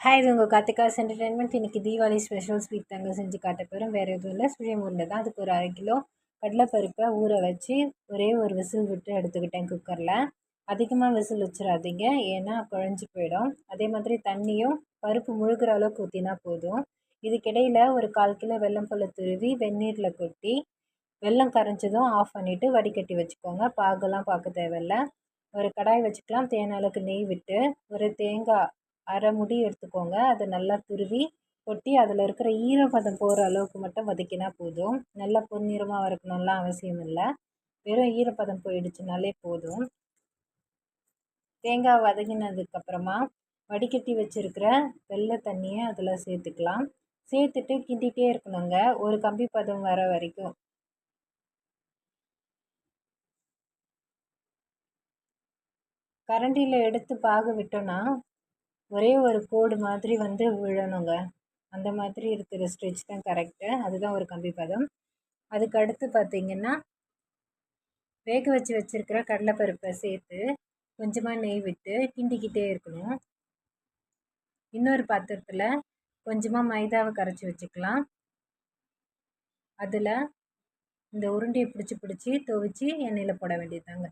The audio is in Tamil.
ஹாய் இது உங்கள் கார்த்திகாஸ் என்டர்டெயின்மெண்ட் இன்றைக்கி தீபாவளி ஸ்பெஷல் ஸ்வீட் தாங்க செஞ்சு காட்ட போகிறோம் வேறு எதுவும் இல்லை. சுழியம் உருண்டை தான். அதுக்கு ஒரு அரை கிலோ கடலைப்பருப்பை ஊற வச்சு ஒரே ஒரு விசில் விட்டு எடுத்துக்கிட்டேன் குக்கரில் அதிகமாக விசில் வச்சிடாதீங்க. ஏன்னா குழஞ்சி போயிடும். அதே மாதிரி தண்ணியும் பருப்பு முழுகிற அளவுக்கு ஊற்றினா போதும். இதுக்கிடையில் ஒரு கால் கிலோ வெல்லம் போல் துருவி வெந்நீரில் கொட்டி வெல்லம் கரைஞ்சதும் ஆஃப் பண்ணிவிட்டு வடிகட்டி வச்சுக்கோங்க. பாகெல்லாம் பார்க்க தேவையில்ல. ஒரு கடாய் வச்சுக்கலாம். தேன அளவுக்கு நெய் விட்டு ஒரு தேங்காய் அரை முடி எடுத்துக்கோங்க. அதை நல்லா துருவி கொட்டி அதில் இருக்கிற ஈரப்பதம் போகிற அளவுக்கு மட்டும் வதக்கினா போதும். நல்லா பொன்னிறமாக வறுக்கணும்லாம் அவசியம் இல்லை. வெறும் ஈரப்பதம் போயிடுச்சுனாலே போதும். தேங்காய் வதங்கினதுக்கப்புறமா வடிகட்டி வச்சுருக்கிற வெள்ளை தண்ணியை அதில் சேர்த்துக்கலாம். சேர்த்துட்டு கிண்டிகிட்டே இருக்கணுங்க. ஒரு கம்பி பதம் வர வரைக்கும். கரண்டியில் எடுத்து பாகு விட்டோன்னா ஒரே ஒரு கோடு மாதிரி வந்து விழணுங்க. அந்த மாதிரி இருக்கிற ஸ்டிச் தான் கரெக்டு அதுதான் ஒரு கம்பி பதம். அதுக்கு அடுத்து பார்த்திங்கன்னா வேக வச்சு வச்சுருக்கிற கடலைப்பருப்பை சேர்த்து கொஞ்சமாக நெய் விட்டு கிண்டிக்கிட்டே இருக்கணும். இன்னொரு பாத்திரத்தில் கொஞ்சமாக மைதாவை கரைச்சி வச்சுக்கலாம். அதில் இந்த உருண்டையை பிடிச்சி பிடிச்சி துவச்சி எண்ணெயில் போட வேண்டியதாங்க